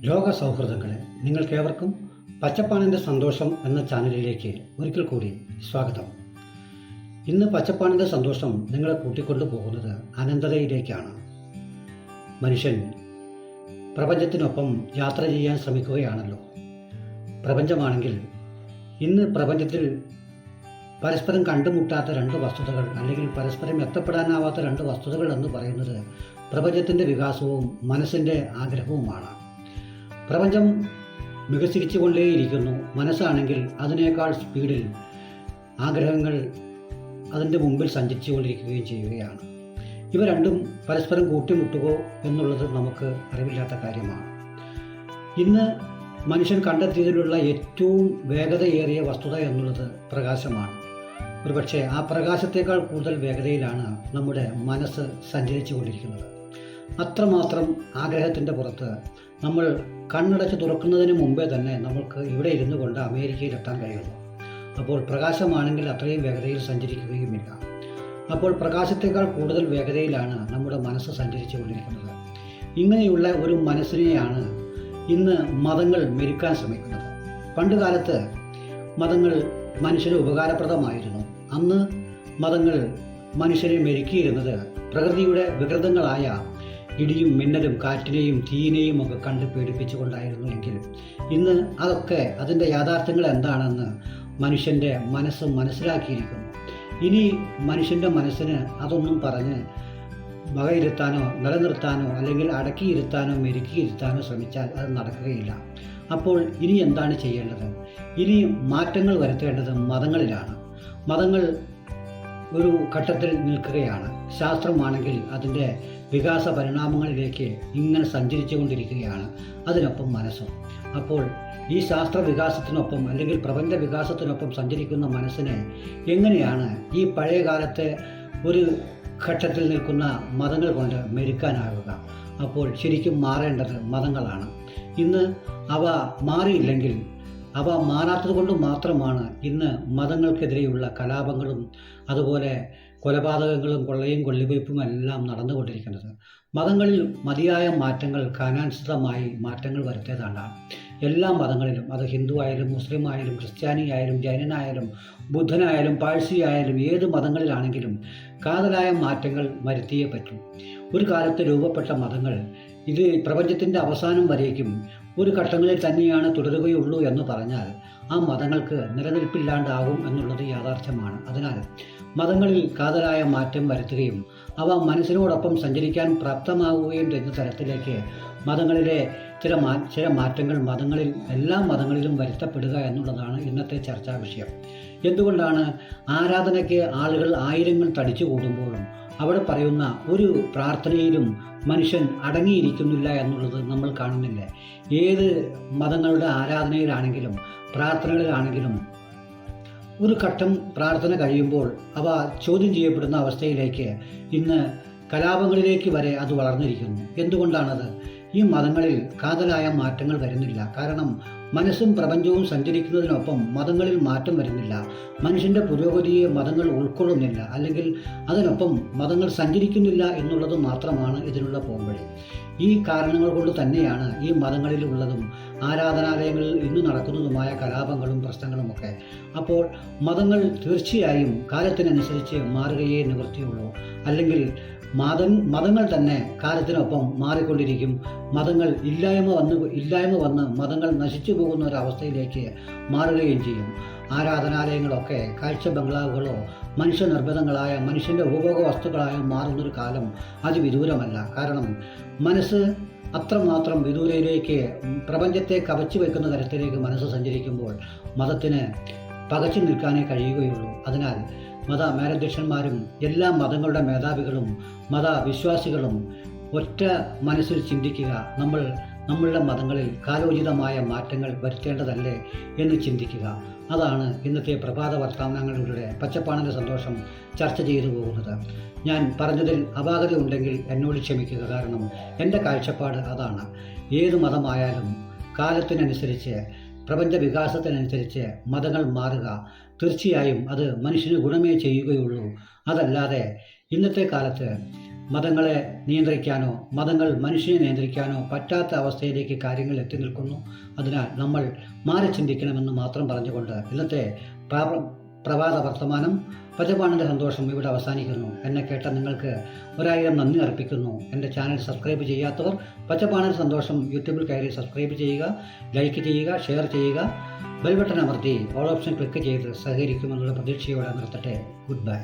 ലോക സൗഹൃദങ്ങളെ നിങ്ങൾക്കേവർക്കും പച്ചപ്പാണിന്റെ സന്തോഷം എന്ന ചാനലിലേക്ക് ഒരിക്കൽ കൂടി സ്വാഗതം. ഇന്ന് പച്ചപ്പാണിന്റെ സന്തോഷം നിങ്ങളെ കൂട്ടിക്കൊണ്ടു പോകുന്നത് അനന്തതയിലേക്കാണ്. മനുഷ്യൻ പ്രപഞ്ചത്തിനൊപ്പം യാത്ര ചെയ്യാൻ ശ്രമിക്കുകയാണല്ലോ. പ്രപഞ്ചമാണെങ്കിൽ ഇന്ന് പ്രപഞ്ചത്തിൽ പരസ്പരം കണ്ടുമുട്ടാത്ത രണ്ട് വസ്തുതകൾ അല്ലെങ്കിൽ പരസ്പരം എത്തപ്പെടാനാവാത്ത രണ്ട് വസ്തുതകൾ എന്ന് പറയുന്നത് പ്രപഞ്ചത്തിന്റെ വികാസവും മനസ്സിന്റെ ആഗ്രഹവുമാണ്. പ്രപഞ്ചം വികസിച്ചുകൊണ്ടേയിരിക്കുന്നു. മനസ്സാണെങ്കിൽ അതിനേക്കാൾ സ്പീഡിൽ ആഗ്രഹങ്ങൾ അതിന്റെ മുമ്പിൽ സഞ്ചരിച്ചുകൊണ്ടിരിക്കുകയും ചെയ്യുകയാണ്. ഇവ രണ്ടും പരസ്പരം കൂട്ടിമുട്ടുകയോ എന്നുള്ളത് നമുക്ക് അറിവില്ലാത്ത കാര്യമാണ്. ഇന്ന് മനുഷ്യൻ കണ്ടെത്തിയതിലുള്ള ഏറ്റവും വേഗതയേറിയ വസ്തുത എന്നുള്ളത് പ്രകാശമാണ്. ഒരുപക്ഷെ ആ പ്രകാശത്തേക്കാൾ കൂടുതൽ വേഗതയിലാണ് നമ്മുടെ മനസ്സ് സഞ്ചരിച്ചു കൊണ്ടിരിക്കുന്നത് അത്രമാത്രം ആഗ്രഹത്തിന്റെ പുറത്ത് നമ്മൾ കണ്ണടച്ച് തുറക്കുന്നതിന് മുമ്പേ തന്നെ നമുക്ക് ഇവിടെ ഇരുന്നു കൊണ്ട് അമേരിക്കയിൽ എത്താൻ കഴിയുന്നു അപ്പോൾ പ്രകാശമാണെങ്കിൽ അത്രയും വേഗതയിൽ സഞ്ചരിക്കുകയുമില്ല. അപ്പോൾ പ്രകാശത്തേക്കാൾ കൂടുതൽ വേഗതയിലാണ് നമ്മുടെ മനസ്സ് സഞ്ചരിച്ചു കൊണ്ടിരിക്കുന്നത് ഇങ്ങനെയുള്ള ഒരു മനസ്സിനെയാണ് ഇന്ന് മതങ്ങൾ മെരുക്കാൻ ശ്രമിക്കുന്നത്. പണ്ട് കാലത്ത് മതങ്ങൾ മനുഷ്യന് ഉപകാരപ്രദമായിരുന്നു. അന്ന് മതങ്ങൾ മനുഷ്യരെ മെരുക്കിയിരുന്നത് പ്രകൃതിയുടെ വികൃതങ്ങളായ ഇടിയും മിന്നലും കാറ്റിനെയും തീയിനെയും ഒക്കെ കണ്ട് പേടിപ്പിച്ചുകൊണ്ടായിരുന്നു എങ്കിൽ. ഇന്ന് അതൊക്കെ അതിന്റെ യാഥാർത്ഥ്യങ്ങൾ എന്താണെന്ന് മനുഷ്യന്റെ മനസ്സ് മനസ്സിലാക്കിയിരിക്കുന്നു. ഇനി മനുഷ്യന്റെ മനസ്സിന് അതൊന്നും പറഞ്ഞ് വകയിരുത്താനോ നിലനിർത്താനോ അല്ലെങ്കിൽ അടക്കിയിരുത്താനോ മെരുക്കിയിരുത്താനോ ശ്രമിച്ചാൽ അത് നടക്കുകയില്ല. അപ്പോൾ ഇനി എന്താണ് ചെയ്യേണ്ടത്? ഇനി മാറ്റങ്ങൾ വരുത്തേണ്ടത് മതങ്ങളിലാണ്. മതങ്ങൾ ഒരു ഘട്ടത്തിൽ നിൽക്കുകയാണ്. ശാസ്ത്രമാണെങ്കിൽ അതിന്റെ വികാസ പരിണാമങ്ങളിലേക്ക് ഇങ്ങനെ സഞ്ചരിച്ചു കൊണ്ടിരിക്കുകയാണ് അതിനൊപ്പം മനസ്സും. അപ്പോൾ ഈ ശാസ്ത്ര വികാസത്തിനൊപ്പം അല്ലെങ്കിൽ പ്രപഞ്ച വികാസത്തിനൊപ്പം സഞ്ചരിക്കുന്ന മനസ്സിനെ എങ്ങനെയാണ് ഈ പഴയ കാലത്തെ ഒരു ഘട്ടത്തിൽ നിൽക്കുന്ന മതങ്ങൾ കൊണ്ട് മെരുക്കാനാകുക അപ്പോൾ ശരിക്കും മാറേണ്ടത് മതങ്ങളാണ്. ഇന്ന് അവ മാറിയില്ലെങ്കിൽ അവ മാറാത്തത് കൊണ്ട് മാത്രമാണ് ഇന്ന് മതങ്ങൾക്കെതിരെയുള്ള കലാപങ്ങളും അതുപോലെ കൊലപാതകങ്ങളും കൊള്ളയും കൊള്ളിവയ്പ്പും എല്ലാം നടന്നുകൊണ്ടിരിക്കുന്നത്. മതങ്ങളിൽ മതിയായ മാറ്റങ്ങൾ കാനാനുസൃതമായി മാറ്റങ്ങൾ വരുത്തിയതാണ്. എല്ലാ മതങ്ങളിലും അത് ഹിന്ദു ആയാലും മുസ്ലിം ആയാലും ക്രിസ്ത്യാനി ആയാലും ജൈനനായാലും ബുദ്ധനായാലും പാഴ്സി ആയാലും ഏത് മതങ്ങളിലാണെങ്കിലും കാതലായ മാറ്റങ്ങൾ വരുത്തിയേ പറ്റൂ. ഒരു കാലത്ത് രൂപപ്പെട്ട മതങ്ങൾ ഇത് പ്രപഞ്ചത്തിന്റെ അവസാനം വരേക്കും ഒരു ഘട്ടങ്ങളിൽ തന്നെയാണ് തുടരുകയുള്ളൂ എന്ന് പറഞ്ഞാൽ ആ മതങ്ങൾക്ക് നിലനിൽപ്പില്ലാണ്ടാകും എന്നുള്ളത് യാഥാർത്ഥ്യമാണ്. അതിനാൽ മതങ്ങളിൽ കാതലായ മാറ്റം വരുത്തുകയും അവ മനസ്സിനോടൊപ്പം സഞ്ചരിക്കാൻ പ്രാപ്തമാവുകയും ചെയ്യുന്ന തരത്തിലേക്ക് മതങ്ങളിലെ ചില മാ ചില മാറ്റങ്ങൾ മതങ്ങളിൽ എല്ലാ മതങ്ങളിലും വരുത്തപ്പെടുക എന്നുള്ളതാണ് ഇന്നത്തെ ചർച്ചാ വിഷയം. എന്തുകൊണ്ടാണ് ആരാധനയ്ക്ക് ആളുകൾ ആയിരങ്ങൾ തടിച്ചു കൂടുമ്പോഴും അവിടെ പറയുന്ന ഒരു പ്രാർത്ഥനയിലും മനുഷ്യൻ അടങ്ങിയിരിക്കുന്നില്ല എന്നുള്ളത് നമ്മൾ കാണുന്നില്ല. ഏത് മതങ്ങളുടെ ആരാധനയിലാണെങ്കിലും പ്രാർത്ഥനകളിലാണെങ്കിലും ഒരു ഘട്ടം പ്രാർത്ഥന കഴിയുമ്പോൾ അവ ചോദ്യം ചെയ്യപ്പെടുന്ന അവസ്ഥയിലേക്ക് ഇന്ന് കലാപങ്ങളിലേക്ക് വരെ അത് വളർന്നിരിക്കുന്നു. എന്തുകൊണ്ടാണത്? ഈ മതങ്ങളിൽ കാതലായ മാറ്റങ്ങൾ വരുന്നില്ല. കാരണം മനസ്സും പ്രപഞ്ചവും സഞ്ചരിക്കുന്നതിനൊപ്പം മതങ്ങളിൽ മാറ്റം വരുന്നില്ല. മനുഷ്യന്റെ പുരോഗതിയെ മതങ്ങൾ ഉൾക്കൊള്ളുന്നില്ല. അല്ലെങ്കിൽ അതിനൊപ്പം മതങ്ങൾ സഞ്ചരിക്കുന്നില്ല എന്നുള്ളത് മാത്രമാണ് ഇതിനുള്ള പോംവഴി. ഈ കാരണങ്ങൾ കൊണ്ട് തന്നെയാണ് ഈ മതങ്ങളിലുള്ളതും ആരാധനാലയങ്ങളിൽ ഇന്ന് നടക്കുന്നതുമായ കലാപങ്ങളും പ്രശ്നങ്ങളുമൊക്കെ. അപ്പോൾ മതങ്ങൾ തീർച്ചയായും കാലത്തിനനുസരിച്ച് മാറുകയേ നിവൃത്തിയുള്ളൂ. അല്ലെങ്കിൽ മത മതങ്ങൾ തന്നെ കാലത്തിനൊപ്പം മാറിക്കൊണ്ടിരിക്കും. മതങ്ങൾ ഇല്ലായ്മ വന്ന് ഇല്ലായ്മ വന്ന് മതങ്ങൾ നശിച്ചു പോകുന്ന ഒരവസ്ഥയിലേക്ക് മാറുകയും ചെയ്യും. ആരാധനാലയങ്ങളൊക്കെ കാഴ്ച ബംഗ്ലാവുകളോ മനുഷ്യ നിർബന്ധങ്ങളായ മനുഷ്യന്റെ ഉപഭോഗ വസ്തുക്കളായ മാറുന്നൊരു കാലം അതിവിദൂരമല്ല. കാരണം മനസ്സ് അത്രമാത്രം വിദൂരയിലേക്ക് പ്രപഞ്ചത്തെ കവച്ചു വയ്ക്കുന്ന തരത്തിലേക്ക് മനസ്സ് സഞ്ചരിക്കുമ്പോൾ മതത്തിന് പകച്ചു നിൽക്കാനേ കഴിയുകയുള്ളൂ. അതിനാൽ മത മേലധ്യക്ഷന്മാരും എല്ലാ മതങ്ങളുടെ മേധാവികളും മതവിശ്വാസികളും ഒറ്റ മനസ്സിൽ ചിന്തിക്കുക. നമ്മൾ നമ്മളുടെ മതങ്ങളിൽ കാലോചിതമായ മാറ്റങ്ങൾ വരുത്തേണ്ടതല്ലേ എന്ന് ചിന്തിക്കുക. അതാണ് ഇന്നത്തെ പ്രഭാത വർത്തമാനങ്ങളിലൂടെ പച്ചപ്പാണിന്റെ സന്തോഷം ചർച്ച ചെയ്തു പോകുന്നത്. ഞാൻ പറഞ്ഞതിൽ അപാകത ഉണ്ടെങ്കിൽ എന്നോട് ക്ഷമിക്കുക. കാരണം എന്റെ കാഴ്ചപ്പാട് അതാണ്. ഏത് മതമായാലും കാലത്തിനനുസരിച്ച് പ്രപഞ്ച വികാസത്തിനനുസരിച്ച് മതങ്ങൾ മാറുക. തീർച്ചയായും അത് മനുഷ്യന് ഗുണമേ ചെയ്യുകയുള്ളൂ. അതല്ലാതെ ഇന്നത്തെ കാലത്ത് മതങ്ങളെ നിയന്ത്രിക്കാനോ മതങ്ങൾ മനുഷ്യനെ നിയന്ത്രിക്കാനോ പറ്റാത്ത അവസ്ഥയിലേക്ക് കാര്യങ്ങൾ എത്തി നിൽക്കുന്നു. അതിനാൽ നമ്മൾ മാറി ചിന്തിക്കണമെന്ന് മാത്രം പറഞ്ഞുകൊണ്ട് ഇന്നത്തെ പ്രാ- പ്രഭാത വർത്തമാനം പ്രജപാണിന്റെ സന്തോഷം ഇവിടെ അവസാനിക്കുന്നു. എന്നെ കേട്ട നിങ്ങൾക്ക് ഒരായിരം നന്ദി അർപ്പിക്കുന്നു. എന്റെ ചാനൽ സബ്സ്ക്രൈബ് ചെയ്യാത്തവർ പച്ചപ്പാണിന്റെ സന്തോഷം യൂട്യൂബിൽ കയറി സബ്സ്ക്രൈബ് ചെയ്യുക ലൈക്ക് ചെയ്യുക ഷെയർ ചെയ്യുക. ബെൽ ബട്ടൺ അമർത്തി ഓൾ ഓപ്ഷൻ ക്ലിക്ക് ചെയ്ത് സഹകരിക്കുമെന്നുള്ള പ്രതീക്ഷയോടെ നിർത്തട്ടെ. Good bye.